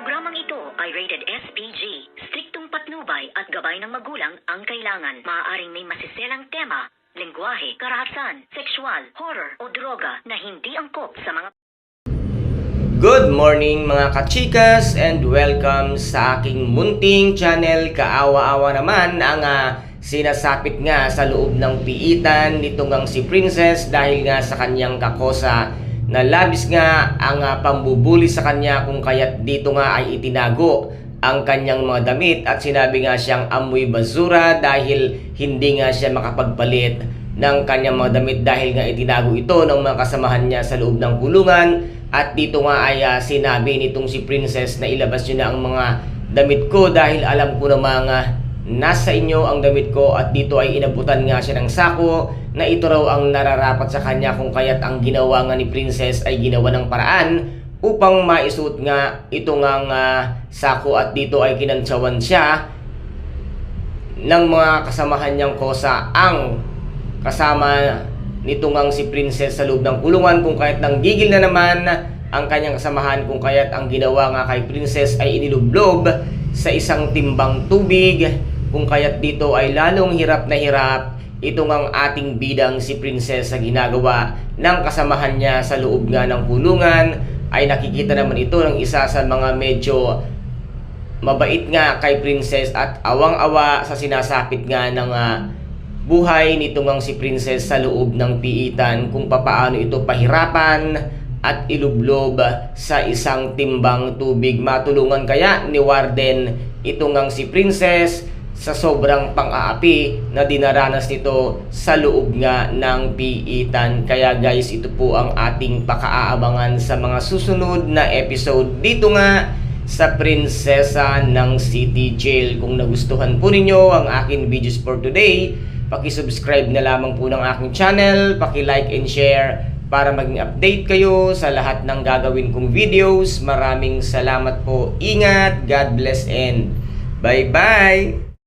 Programang ito ay rated SPG. Striktong patnubay at gabay ng magulang ang kailangan. Maaaring may masiselang tema, lengguwahe, karahasan, sexual, horror o droga na hindi angkop sa mga Good morning mga kachikas and welcome sa aking munting channel. Kaawa-awa naman ang ah, sinasapit nga sa loob ng piitan nitong ang si Princess dahil nga sa kanyang kakosa na labis nga ang ah, pambubuli sa kanya kung kaya't dito nga ay itinago ang kanyang mga damit at sinabi nga siyang amoy basura dahil hindi nga siya makapagpalit ng kanyang mga damit dahil nga itinago ito ng mga kasamahan niya sa loob ng kulungan. At dito nga ay ah, sinabi nitong si Princess na ilabas niyo na ang mga damit ko dahil alam ko na mga nasa inyo ang damit ko at dito ay inabutan nga siya ng sako na ito raw ang nararapat sa kanya kung kaya't ang ginawa nga ni Princess ay ginawa ng paraan upang maisuot nga ito ngang ah, sako at dito ay kinantsawan siya ng mga kasamahan niyang kosa. Ang kasama nito ngang si Princess sa loob ng kulungan kung kaya't nanggigil na naman ang kanyang kasamahan kung kaya't ang ginawa nga kay Princess ay inilublob sa isang timbang tubig kung kaya't dito ay lalong hirap na hirap ito ngang ating bidang si Princess sa ginagawa ng kasamahan niya sa loob nga ng kulungan ay nakikita naman ito ng isa sa mga medyo mabait nga kay Princess at awang-awa sa sinasapit nga ng ah, buhay nito ngang si Princess sa loob ng piitan kung papaano ito pahirapan at ilublob sa isang timbang tubig. Matulungan kaya ni Warden ito ngang si Princess sa sobrang pang-aapi na dinaranas nito sa loob nga ng piitan. Kaya guys, ito po ang ating pakaaabangan sa mga susunod na episode dito nga sa Prinsesa ng City Jail. Kung nagustuhan po ninyo ang aking videos for today, paki-subscribe na lamang po ng aking channel, paki-like and share para maging update kayo sa lahat ng gagawin kong videos. Maraming salamat po. Ingat, God bless and bye-bye!